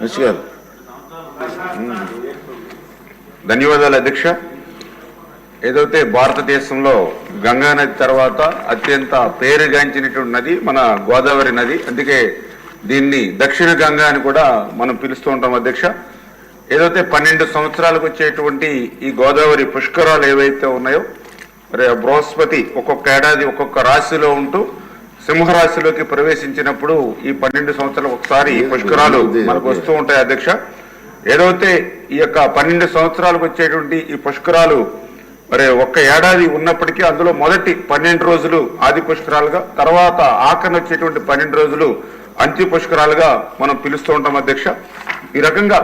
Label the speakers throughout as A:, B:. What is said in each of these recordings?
A: హర్ష్ గారు.
B: ధన్యవాదాలు అధ్యక్ష. ఏదైతే భారతదేశంలో గంగా నది తర్వాత అత్యంత పేరుగాంచినటువంటి నది మన గోదావరి నది అందుకే దీన్ని దక్షిణ గంగా అని కూడా మనం పిలుస్తూ ఉంటాం అధ్యక్ష. ఏదైతే పన్నెండు సంవత్సరాలకు వచ్చేటువంటి ఈ గోదావరి పుష్కరాలు ఏవైతే ఉన్నాయో మరి బృహస్పతి ఒక్కొక్క ఏడాది ఒక్కొక్క రాశిలో ఉంటూ సింహరాశిలోకి ప్రవేశించినప్పుడు ఈ పన్నెండు సంవత్సరాలకు ఒకసారి ఈ పుష్కరాలు మనకు వస్తూ ఉంటాయి అధ్యక్ష. ఏదైతే ఈ యొక్క పన్నెండు సంవత్సరాలకు వచ్చేటువంటి ఈ పుష్కరాలు మరి ఒక్క ఏడాది ఉన్నప్పటికీ అందులో మొదటి పన్నెండు రోజులు ఆది పుష్కరాలుగా తర్వాత ఆఖరిన వచ్చేటువంటి పన్నెండు రోజులు అంత్య పుష్కరాలుగా మనం పిలుస్తూ ఉంటాం అధ్యక్ష. ఈ రకంగా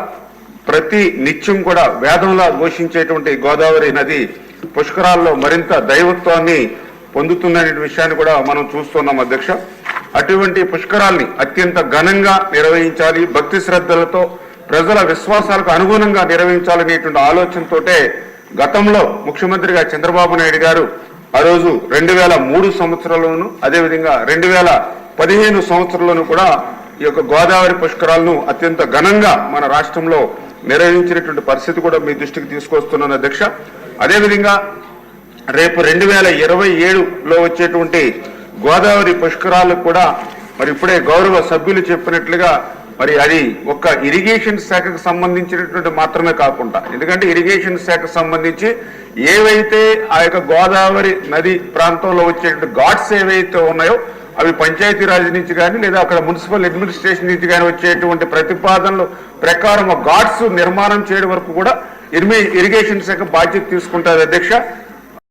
B: ప్రతి నిత్యం కూడా వేదంలా ఘోషించేటువంటి గోదావరి నది పుష్కరాల్లో మరింత దైవత్వాన్ని పొందుతుందనే విషయాన్ని కూడా మనం చూస్తున్నాం అధ్యక్ష. అటువంటి పుష్కరాల్ని అత్యంత ఘనంగా నిర్వహించాలి భక్తి శ్రద్ధలతో ప్రజల విశ్వాసాలకు అనుగుణంగా నిర్వహించాలనేటువంటి ఆలోచనతోటే గతంలో ముఖ్యమంత్రిగా చంద్రబాబు నాయుడు గారు ఆ రోజు రెండు వేల మూడు సంవత్సరంలోను అదేవిధంగా రెండు వేల పదిహేను సంవత్సరంలోనూ కూడా ఈ యొక్క గోదావరి పుష్కరాలను అత్యంత ఘనంగా మన రాష్ట్రంలో నిర్వహించినటువంటి పరిస్థితి కూడా మీ దృష్టికి తీసుకొస్తున్నాను అధ్యక్ష. అదేవిధంగా రేపు రెండు వేల ఇరవై ఏడులో వచ్చేటువంటి గోదావరి పుష్కరాలకు కూడా మరి ఇప్పుడే గౌరవ సభ్యులు చెప్పినట్లుగా మరి అది ఒక్క ఇరిగేషన్ శాఖకు సంబంధించినటువంటి మాత్రమే కాకుండా ఎందుకంటే ఇరిగేషన్ శాఖకు సంబంధించి ఏవైతే ఆ యొక్క గోదావరి నది ప్రాంతంలో వచ్చేటువంటి ఘాట్స్ ఏవైతే ఉన్నాయో అవి పంచాయతీరాజ్ నుంచి కానీ లేదా అక్కడ మున్సిపల్ అడ్మినిస్ట్రేషన్ నుంచి కానీ వచ్చేటువంటి ప్రతిపాదనలు ప్రకారం ఘాట్స్ నిర్మాణం చేయడం వరకు కూడా ఇరిగేషన్ శాఖ బాధ్యత తీసుకుంటారు అధ్యక్ష.